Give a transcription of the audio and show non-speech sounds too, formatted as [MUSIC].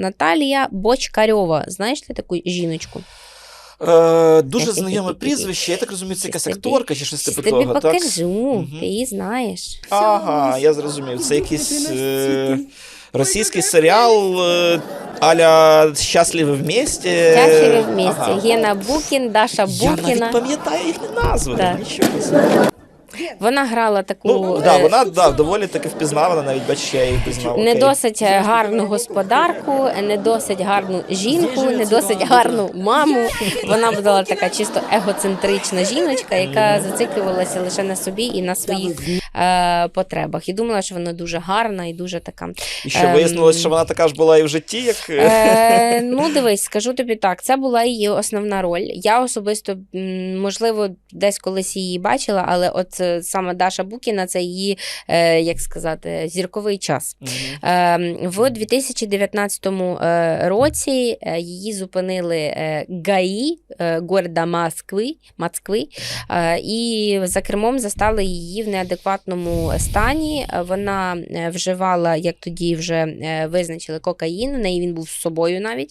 Наталія Бочкарьова. Знаєш ти таку жіночку? Е, дуже знайоме прізвище, я так розумію, це якась акторка чи щось типу тобі того, так? покажу, Мгм. ти її знаєш. Ага, я зрозумів. Це якийсь е, російський серіал е, аля Щасливі вместе. Тяжеві вместе. Ага. Гена Букін, Даша Я Букіна. навіть пам'ятаю їхні назви. Так. Нічого. собі. Вона грала таку Ну, да, е, вона да, доволі таки впізнавана, навіть бачиш, я її впізнав. не окей. досить гарну господарку, не досить гарну жінку, не досить гарну маму. Вона була така чисто егоцентрична жіночка, яка зациклювалася лише на собі і на своїх е, потребах. І думала, що вона дуже гарна і дуже така. І що вияснилось, ем, що вона така ж була і в житті, як. Е, [LAUGHS] ну, дивись, скажу тобі так, це була її основна роль. Я особисто, можливо, десь колись її бачила, але от е, саме Даша Букіна це її, е, як сказати, зірковий час. Е, В 2019 е, році е, її зупинили ГАІ города Москви, Москви і за кермом застали її в неадекватному стані. Вона вживала, як тоді вже визначили, кокаїн. У неї він був з собою навіть.